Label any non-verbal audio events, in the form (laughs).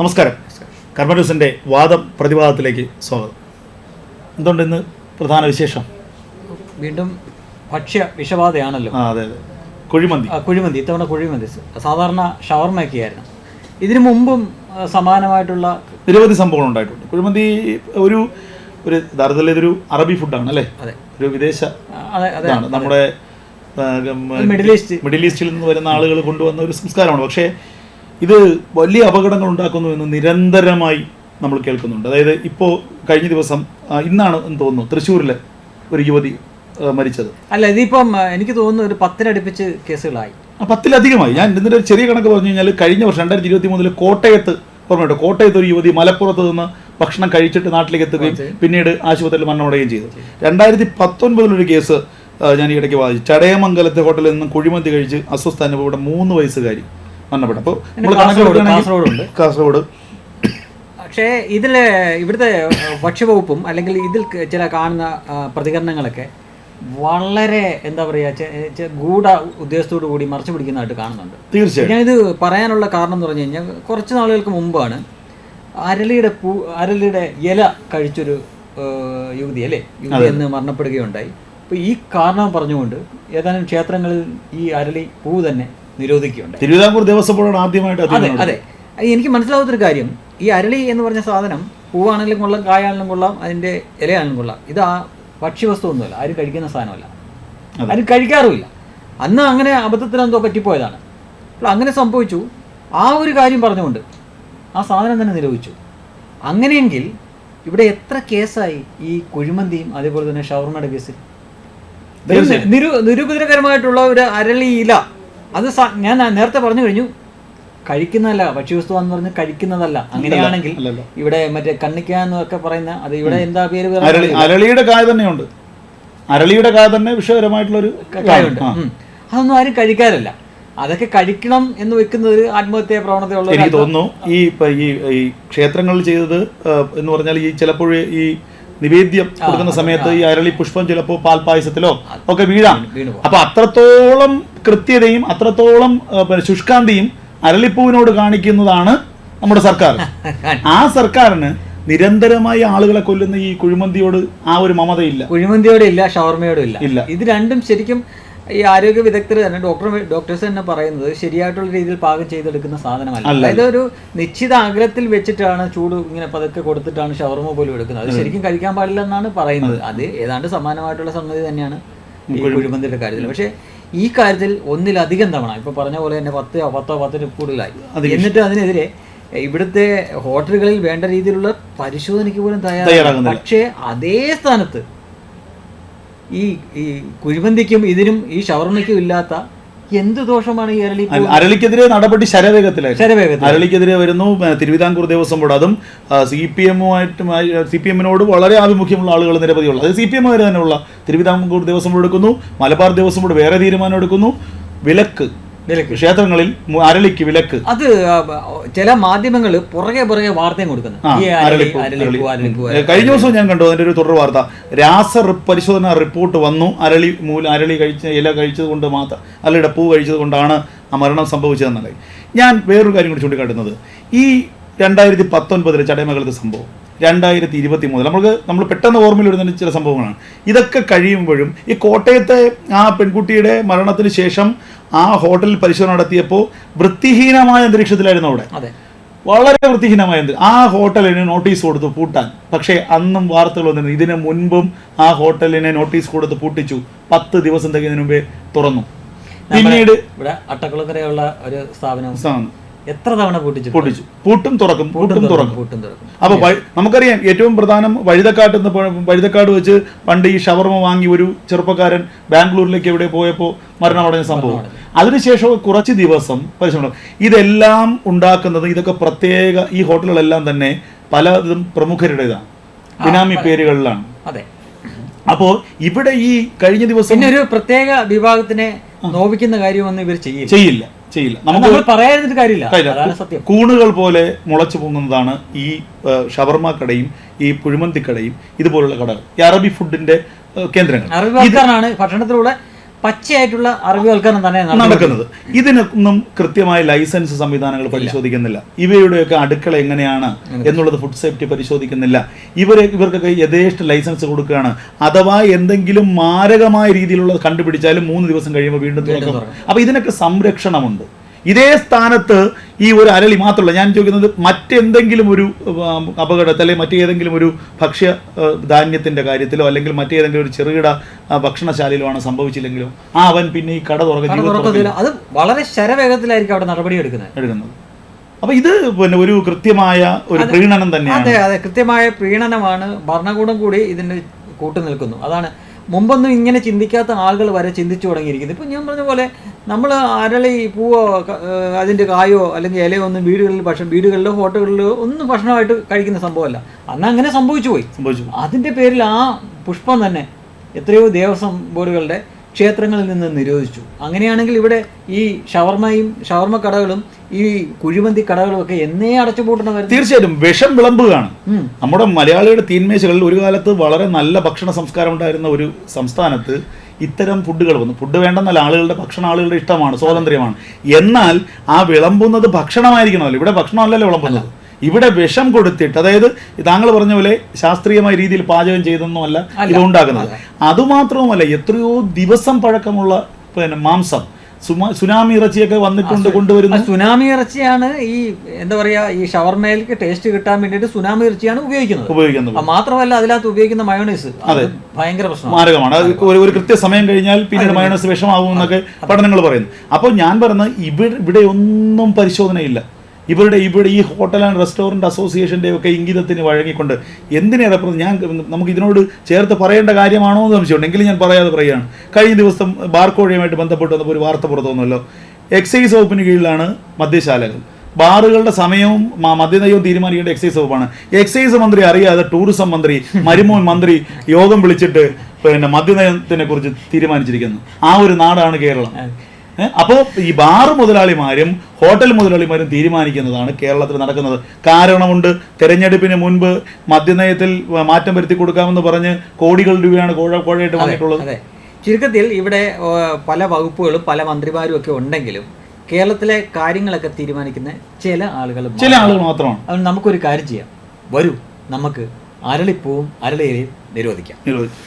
നമസ്കാരം. കർമ്മ ന്യൂസിന്റെ വാദം പ്രതിവാദത്തിലേക്ക് സ്വാഗതം. എന്തുകൊണ്ട് ഇന്ന് പ്രധാന വിശേഷം? വീണ്ടും ഭക്ഷ്യ വിഷബാധയാണല്ലോ. ആ അതെ അതെ. കുഴിമന്തി. ആ, കുഴിമന്തി. ഇത്തവണ കുഴിമന്തി. സാധാരണ ഷവർമ്മയൊക്കെ ആയിരുന്നു ഇതിനു മുമ്പും ആ, സമാനമായിട്ടുള്ള നിരവധി സംഭവങ്ങൾ ഉണ്ടായിട്ടുണ്ട്. കുഴിമന്തി ഒരു ഒരു യഥാർത്ഥത്തിൽ ഇതൊരു അറബി ഫുഡാണ് അല്ലേ? അതെ. ഒരു വിദേശ ആ, അതെ അതെ. ഇതാണ്. നമ്മുടെ മിഡിൽ ഈസ്റ്റ്. മിഡിൽ ഈസ്റ്റിൽ നിന്ന് വരുന്ന ആളുകൾ കൊണ്ടുവന്ന ഒരു സംസ്കാരമാണ്. പക്ഷേ ഇത് വലിയ അപകടങ്ങൾ ഉണ്ടാക്കുന്നു എന്ന് നിരന്തരമായി നമ്മൾ കേൾക്കുന്നുണ്ട്. അതായത് ഇപ്പോൾ കഴിഞ്ഞ ദിവസം ഇന്നാണ് എന്ന് തോന്നുന്നു തൃശ്ശൂരിലെ ഒരു യുവതി മരിച്ചത്. അല്ല ഇതിപ്പം എനിക്ക് തോന്നുന്നു ഒരു പത്തിനടുപ്പിച്ച് കേസുകളായി. പത്തിലധികമായി. ഞാൻ ഇതിന്റെ ഒരു ചെറിയ കണക്ക് പറഞ്ഞു കഴിഞ്ഞാൽ കഴിഞ്ഞ വർഷം രണ്ടായിരത്തി ഇരുപത്തി മൂന്നിൽ കോട്ടയത്ത് ഓർമ്മയുണ്ടോ. കോട്ടയത്ത് ഒരു യുവതി മലപ്പുറത്ത് നിന്ന് ഭക്ഷണം കഴിച്ചിട്ട് നാട്ടിലേക്ക് എത്തുകയും പിന്നീട് ആശുപത്രിയിൽ മരണമടയുകയും ചെയ്തു. രണ്ടായിരത്തി പത്തൊൻപതിലൊരു കേസ് ഞാൻ ഈ ഇടയ്ക്ക് വാദിച്ചു ചടയമംഗലത്തെ ഹോട്ടലിൽ നിന്നും കുഴിമന്തി കഴിച്ച് അസ്വസ്ഥ അനുഭവപ്പെട്ട മൂന്ന് വയസ്സുകാരി. മരണപ്പെട്ടു അപ്പോൾ നമ്മൾ കണക്ക് കാസർഗോഡ് കാസർഗോഡ്. പക്ഷേ ഇതിൽ ഇവിടുത്തെ ഭക്ഷ്യവകുപ്പും അല്ലെങ്കിൽ ഇതിൽ ചില കാണുന്ന പ്രതികരണങ്ങളൊക്കെ വളരെ എന്താ പറയുക ഗൂഢ ഉദ്ദേശത്തോടു കൂടി മറച്ചു പിടിക്കുന്നതായിട്ട് കാണുന്നുണ്ട്. തീർച്ചയായും. ഞാനിത് പറയാനുള്ള കാരണം എന്ന് പറഞ്ഞു കഴിഞ്ഞാൽ കുറച്ച് നാളുകൾക്ക് മുമ്പാണ് അരളിയുടെ പൂ അരളിയുടെ ഇല കഴിച്ചൊരു യുവതി അല്ലേ? യുവതി എന്ന് മരണപ്പെടുകയുണ്ടായി. അപ്പോൾ ഈ കാരണം പറഞ്ഞുകൊണ്ട് ഏതാനും ക്ഷേത്രങ്ങളിൽ ഈ അരളി പൂ തന്നെ നിരോധിക്കുകയുണ്ടായി. തിരുവിതാംകൂർ ദേവസ്വം ബോർഡാണ് ആദ്യമായിട്ട് അതെ അതെ. എനിക്ക് മനസ്സിലാവാത്തൊരു കാര്യം. ഈ അരളി എന്ന് പറഞ്ഞ സാധനം പൂവാണെങ്കിലും കൊള്ളാം കായാണെങ്കിലും കൊള്ളാം അതിന്റെ ഇലയാണെങ്കിലും കൊള്ളാം. ഇത് ആ ഭക്ഷ്യവസ്തു ഒന്നുമല്ല ആരും കഴിക്കുന്ന സാധനമല്ല. ആരും കഴിക്കാറുമില്ല. അന്ന് അങ്ങനെ അബദ്ധത്തിനെന്തോ പറ്റിപ്പോയതാണ്. അപ്പോൾ അങ്ങനെ സംഭവിച്ചു. ആ ഒരു കാര്യം പറഞ്ഞുകൊണ്ട് ആ സാധനം തന്നെ നിരോധിച്ചു. അങ്ങനെയെങ്കിൽ ഇവിടെ എത്ര കേസായി ഈ കുഴിമന്തിയും അതേപോലെ തന്നെ ഷവർമയുടെ കേസിൽ? നിരു നിരുപദ്രകരമായിട്ടുള്ള ഒരു അരളി ഇല അത് ഞാൻ നേരത്തെ പറഞ്ഞു കഴിഞ്ഞു. കഴിക്കുന്നതല്ല ഭക്ഷ്യവസ്തു എന്ന് പറഞ്ഞ് കഴിക്കുന്നതല്ല. അങ്ങനെയാണെങ്കിൽ ഇവിടെ മറ്റേ കണ്ണിക്ക എന്നൊക്കെ പറയുന്ന അത് ഇവിടെ എന്താ പേര് അരളി അരളിയുടെ കായ തന്നെയുണ്ട്. അരളിയുടെ കായ തന്നെ വിഷകരമായിട്ടുള്ള ഒരു കായുണ്ട്. അതൊന്നും ആരും കഴിക്കാറില്ല. അതൊക്കെ കഴിക്കണം എന്ന് വെക്കുന്നത് ഒരു ആത്മഹത്യാ പ്രവണതയുള്ള എനിക്ക് തോന്നുന്നു ഈ ഈ ഈ ക്ഷേത്രങ്ങളിൽ ചെയ്തത് എന്ന് പറഞ്ഞാൽ ഈ ചിലപ്പോൾ ഈ നിവേദ്യം കൊടുക്കുന്ന സമയത്ത് ഈ അരളി പുഷ്പം ചിലപ്പോൾ പാൽപായസത്തിലോ ഒക്കെ വീഴാം. അപ്പൊ അത്രത്തോളം കൃത്യതയും അത്രത്തോളം ശുഷ്കാന്തിയും അരളിപ്പൂവിനോട് കാണിക്കുന്നതാണ് നമ്മുടെ സർക്കാർ. (laughs) ആ സർക്കാരിന് നിരന്തരമായി ആളുകളെ കൊല്ലുന്ന ഈ കുഴിമന്തിയോട് ആ ഒരു മമതയില്ല. കുഴിമന്തിയോടും ഇല്ല. ഷവർമയോടും ഇല്ല. ഇത് രണ്ടും ശരിക്കും ഈ ആരോഗ്യ വിദഗ്ധർ തന്നെ ഡോക്ടർ ഡോക്ടേഴ്സ് തന്നെ പറയുന്നത് ശരിയായിട്ടുള്ള രീതിയിൽ പാകം ചെയ്തെടുക്കുന്ന സാധനമല്ല. അതായത് ഒരു നിശ്ചിത അകലത്തിൽ വെച്ചിട്ടാണ് ചൂട് ഇങ്ങനെ പതുക്കെ കൊടുത്തിട്ടാണ് ഷവർമ പോലും എടുക്കുന്നത്. അത് ശരിക്കും കഴിക്കാൻ പാടില്ല എന്നാണ് പറയുന്നത്. അത്. ഏതാണ്ട് സമാനമായിട്ടുള്ള സംഗതി തന്നെയാണ് ഈ കുഴിമന്തിയുടെ കാര്യത്തിൽ. പക്ഷേ ഈ കാര്യത്തിൽ ഒന്നിലധികം തവണ ഇപ്പൊ പറഞ്ഞ പോലെ തന്നെ പത്ത് പത്തോ പത്തിന് കൂടുതലായി. എന്നിട്ട് അതിനെതിരെ ഇവിടുത്തെ ഹോട്ടലുകളിൽ വേണ്ട രീതിയിലുള്ള പരിശോധനയ്ക്ക് പോലും തയ്യാറാണ് പക്ഷേ അതേ സ്ഥാനത്ത് ഈ ഈ കുഴിമന്തിക്കും ഇതിനും ഈ ഷവർമ്മയ്ക്കും ഇല്ലാത്ത എന്ത് ദോഷമാണ് ഈ അരളി അരളിക്കെതിരെ നടപടി ശരവേഗത്തിലായിരുന്നു. ശരവേഗത്തിൽ അരളിക്കെതിരെ വരുന്നു തിരുവിതാംകൂർ ദേവസ്വം ബോർഡ്. അതും സി പി എമ്മുമായിട്ട് സി പി എമ്മിനോട് വളരെ ആഭിമുഖ്യമുള്ള ആളുകൾ നിരവധിയുള്ള അത് സി പി എം വരെ തന്നെയുള്ള തിരുവിതാംകൂർ ദേവസ്വം ബോർഡ് എടുക്കുന്നു മലബാർ ദേവസ്വം ബോർഡ് വേറെ തീരുമാനം എടുക്കുന്നു. വിലക്ക്. ക്ഷേത്രങ്ങളിൽ അരളിക്ക് വിലക്ക്. അത് ചില മാധ്യമങ്ങൾ പുറകെ പുറകെ വാർത്തയും കൊടുക്കുന്നു. ആ, ഈ അരളി അരളിപ്പൂ, അരളിപ്പൂ അരളിപ്പൂ ഏ, കഴിഞ്ഞ ദിവസം ഞാൻ കണ്ടു അതിന്റെ ഒരു തുടർ വാർത്ത. രാസ പരിശോധന റിപ്പോർട്ട് വന്നു. അരളി മൂല അരളി കഴിച്ച ഇല കഴിച്ചത് കൊണ്ട് മാത്രം അരളിയുടെ പൂ കഴിച്ചത് കൊണ്ടാണ് ആ മരണം സംഭവിച്ചതെന്നല്ലേ ഞാൻ വേറൊരു കാര്യം കൂടി ചൂണ്ടിക്കാട്ടുന്നത്. ഈ രണ്ടായിരത്തി പത്തൊൻപതിലെ ചടയമംഗലത്തെ സംഭവം. രണ്ടായിരത്തി ഇരുപത്തി മൂന്നിൽ നമുക്ക് നമ്മൾ പെട്ടെന്ന് ഓർമ്മയിൽ വരുന്ന ചില സംഭവങ്ങളാണ്. ഇതൊക്കെ കഴിയുമ്പോഴും ഈ കോട്ടയത്തെ ആ പെൺകുട്ടിയുടെ മരണത്തിന് ശേഷം ആ ഹോട്ടലിൽ പരിശോധന നടത്തിയപ്പോൾ വൃത്തിഹീനമായ അന്തരീക്ഷത്തിലായിരുന്നു അവിടെ. വളരെ വൃത്തിഹീനമായ ആ ഹോട്ടലിന് നോട്ടീസ് കൊടുത്ത് പൂട്ടാൻ. പക്ഷേ അന്നും വാർത്തകൾ വന്നിരുന്നു. ഇതിനു മുൻപും ആ ഹോട്ടലിനെ നോട്ടീസ് കൊടുത്ത് പൂട്ടിച്ചു. പത്ത് ദിവസം തികയുന്നതിന് മുമ്പേ തുറന്നു. പിന്നീട് ഇവിടെ അട്ടക്കുളക്കരയുള്ള ഒരു സ്ഥാപനം. എത്ര തവണ പൂട്ടിച്ചു പൂട്ടിച്ചു. പൂട്ടും തുറക്കും പൂട്ടും തുറക്കും പൂട്ടും തുറക്കും. അപ്പൊ നമുക്കറിയാം ഏറ്റവും പ്രധാനം വഴുതക്കാട്ട് വഴുതക്കാട് വെച്ച് പണ്ട് ഈ ഷവർമ വാങ്ങി ഒരു ചെറുപ്പക്കാരൻ ബാംഗ്ലൂരിലേക്ക് എവിടെ പോയപ്പോൾ മരണമടഞ്ഞ സംഭവം. അതിനുശേഷം കുറച്ച് ദിവസം പരിശ്രമം. ഇതെല്ലാം ഉണ്ടാക്കുന്നത് ഇതൊക്കെ പ്രത്യേക ഈ ഹോട്ടലുകളെല്ലാം തന്നെ പലതും പ്രമുഖരുടേതാണ്. ബിനാമി പേരുകളിലാണ്. അതെ. അപ്പോൾ ഇവിടെ ഈ കഴിഞ്ഞ ദിവസം ഒരു പ്രത്യേക വിഭാഗത്തിനെ നോവിക്കുന്ന കാര്യമൊന്നും ഇവർ ചെയ്യില്ല. ചെയ്യില്ല. ചെയ്യില്ല. നമുക്ക് പറയാതിരുന്നിട്ട് കാര്യമില്ല. കൂണുകൾ പോലെ മുളച്ചു പൊങ്ങുന്നതാണ് ഈ ഷവർമ കടയും ഈ പുഴുമന്തി കടയും ഇതുപോലുള്ള കടകൾ. ഈ അറബി ഫുഡിന്റെ കേന്ദ്രങ്ങൾ. ഭക്ഷണത്തിലൂടെ പച്ചയായിട്ടുള്ള അറിവുകൾക്കാണ് തന്നെ നടക്കുന്നത്. ഇതിനൊന്നും കൃത്യമായ ലൈസൻസ് സംവിധാനങ്ങൾ പരിശോധിക്കുന്നില്ല. ഇവയുടെയൊക്കെ അടുക്കള എങ്ങനെയാണ് എന്നുള്ളത് ഫുഡ് സേഫ്റ്റി പരിശോധിക്കുന്നില്ല. ഇവരെ ഇവർക്കൊക്കെ യഥേഷ്ട ലൈസൻസ് കൊടുക്കുകയാണ്. അഥവാ എന്തെങ്കിലും മാരകമായ രീതിയിലുള്ളത് കണ്ടുപിടിച്ചാലും മൂന്ന് ദിവസം കഴിയുമ്പോൾ വീണ്ടും തുറക്കും. അപ്പൊ ഇതിനൊക്കെ സംരക്ഷണമുണ്ട്. ഇതേ സ്ഥാനത്ത് ഈ ഒരു അരളി മാത്രമല്ല ഞാൻ ചോദിക്കുന്നത് മറ്റെന്തെങ്കിലും ഒരു അപകടത്തിൽ അല്ലെങ്കിൽ മറ്റേതെങ്കിലും ഒരു ഭക്ഷ്യ ധാന്യത്തിന്റെ ധാന്യത്തിന്റെ കാര്യത്തിലോ അല്ലെങ്കിൽ മറ്റേതെങ്കിലും ഒരു ചെറുകിട ഭക്ഷണശാലയിലോ ആണ് സംഭവിച്ചില്ലെങ്കിലും ആ അവൻ പിന്നെ ഈ കട തുറക്കുന്ന അത് വളരെ ശരവേഗത്തിലായിരിക്കും അവിടെ നടപടി എടുക്കുന്നത്. എടുക്കുന്നത് അപ്പൊ ഇത് പിന്നെ ഒരു കൃത്യമായ ഒരു പ്രീണനം തന്നെയാണ്. അതെ അതെ കൃത്യമായ പ്രീണനമാണ്. ഭരണകൂടം കൂടി ഇതിന് കൂട്ടുനിൽക്കുന്നു. അതാണ് മുമ്പൊന്നും ഇങ്ങനെ ചിന്തിക്കാത്ത ആളുകൾ വരെ ചിന്തിച്ചു തുടങ്ങിയിരിക്കുന്നത്. ഇപ്പം ഞാൻ പറഞ്ഞ പോലെ നമ്മൾ അരളി പൂവോ അതിന്റെ കായോ അല്ലെങ്കിൽ ഇലയോ ഒന്നും വീടുകളിൽ ഭക്ഷണം വീടുകളിലോ ഹോട്ടലുകളിലോ ഒന്നും ഭക്ഷണമായിട്ട് കഴിക്കുന്ന സംഭവമല്ല. അന്ന് അങ്ങനെ സംഭവിച്ചു പോയി. സംഭവിച്ചു അതിന്റെ പേരിൽ ആ പുഷ്പം തന്നെ എത്രയോ ദേവസ്വം ബോർഡുകളുടെ ക്ഷേത്രങ്ങളിൽ നിന്ന് നിരോധിച്ചു. അങ്ങനെയാണെങ്കിൽ ഇവിടെ ഈ ഷവർമയും ഷവർമ കടകളും ഈ കുഴിമന്തി കടകളും ഒക്കെ എന്നേ അടച്ചു അടച്ചുപൂട്ടണമായിരുന്നു തീർച്ചയായിട്ടും വിഷം വിളമ്പുകയാണ്. നമ്മുടെ മലയാളിയുടെ തീന്മേശകളിൽ ഒരു കാലത്ത് വളരെ നല്ല ഭക്ഷണ സംസ്കാരം ഉണ്ടായിരുന്ന ഒരു സംസ്ഥാനത്ത് ഇത്തരം ഫുഡുകൾ വന്നു. ഫുഡ് വേണ്ടെന്നല്ല ആളുകളുടെ ഭക്ഷണം ആളുകളുടെ ഇഷ്ടമാണ് സ്വാതന്ത്ര്യമാണ്. എന്നാൽ ആ വിളമ്പുന്നത് ഭക്ഷണമായിരിക്കണമല്ലോ. ഇവിടെ ഭക്ഷണമല്ലല്ലോ വിളമ്പുന്നത്. ഇവിടെ വിഷം കൊടുത്തിട്ട് അതായത് താങ്കൾ പറഞ്ഞ പോലെ ശാസ്ത്രീയമായ രീതിയിൽ പാചകം ചെയ്തൊന്നുമല്ല ഇത് ഉണ്ടാക്കുന്നത് അതുമാത്രവുമല്ല എത്രയോ ദിവസം പഴക്കമുള്ള പിന്നെ മാംസം. സുനാമി ഇറച്ചിയൊക്കെ വന്നിട്ടുണ്ട് കൊണ്ടുവരുന്നു. സുനാമി ഇറച്ചിയാണ് ഈ എന്താ പറയാ ഈ ഷവർമയിലേക്ക് ടേസ്റ്റ് കിട്ടാൻ വേണ്ടിയിട്ട് സുനാമി ഇറച്ചിയാണ് ഉപയോഗിക്കുന്നത്. ഉപയോഗിക്കുന്നത്. മാത്രമല്ല അതിനകത്ത് ഉപയോഗിക്കുന്ന മയോണൈസ് അതെ ഭയങ്കര പ്രശ്നം മാരകമാണ്. ഒരു കൃത്യ കൃത്യസമയം കഴിഞ്ഞാൽ പിന്നീട് മയോണൈസ് വിഷമാവും എന്നൊക്കെ പഠനങ്ങൾ പറയുന്നു. അപ്പോൾ ഞാൻ പറയുന്നത് ഇവിടെ ഇവിടെ ഒന്നും പരിശോധനയില്ല. ഇവരുടെ ഇവിടെ ഈ ഹോട്ടൽ ആൻഡ് റെസ്റ്റോറന്റ് അസോസിയേഷന്റെ ഒക്കെ ഇംഗിതത്തിന് വഴങ്ങിക്കൊണ്ട് എന്തിനേറെ പറഞ്ഞ് ഞാൻ നമുക്ക് ഇതിനോട് ചേർത്ത് പറയേണ്ട കാര്യമാണോ എന്ന് സംശയമുണ്ടെങ്കിലും ഞാൻ പറയാതെ പറയുകയാണ്. കഴിഞ്ഞ ദിവസം ബാർക്കോഴയുമായിട്ട് ബന്ധപ്പെട്ട് വന്നപ്പോൾ ഒരു വാർത്ത പുറത്തു വന്നല്ലോ എക്സൈസ് വകുപ്പിന് കീഴിലാണ് മദ്യശാലകൾ. ബാറുകളുടെ സമയവും മദ്യനയവും തീരുമാനിക്കേണ്ട എക്സൈസ് വകുപ്പാണ്. എക്സൈസ് മന്ത്രി അറിയാതെ ടൂറിസം മന്ത്രി മരുമോൻ മന്ത്രി യോഗം വിളിച്ചിട്ട് പിന്നെ മദ്യനയത്തിനെ കുറിച്ച് തീരുമാനിച്ചിരിക്കുന്നു. ആ ഒരു നാടാണ് കേരളം? അപ്പോൾ ഈ ബാർ മുതലാളിമാരും ഹോട്ടൽ മുതലാളിമാരും തീരുമാനിക്കുന്നതാണ് കേരളത്തിൽ നടക്കുന്നത്. കാരണമുണ്ട് തെരഞ്ഞെടുപ്പിന് മുൻപ് മദ്യനയത്തിൽ മാറ്റം വരുത്തി കൊടുക്കാമെന്ന് പറഞ്ഞ് കോടികൾ രൂപയാണ് കോഴ കോഴയായിട്ട് വന്നിട്ടുള്ളത്. ചുരുക്കത്തിൽ ഇവിടെ പല വകുപ്പുകളും പല മന്ത്രിമാരും ഒക്കെ ഉണ്ടെങ്കിലും കേരളത്തിലെ കാര്യങ്ങളൊക്കെ തീരുമാനിക്കുന്ന ചില ആളുകൾ ചില ആളുകൾ മാത്രമാണ്. അതുകൊണ്ട് നമുക്കൊരു കാര്യം ചെയ്യാം. വരൂ നമുക്ക് അരളിപ്പൂവും അരളിയിലയും നിരോധിക്കാം. നിരോധിച്ചത്.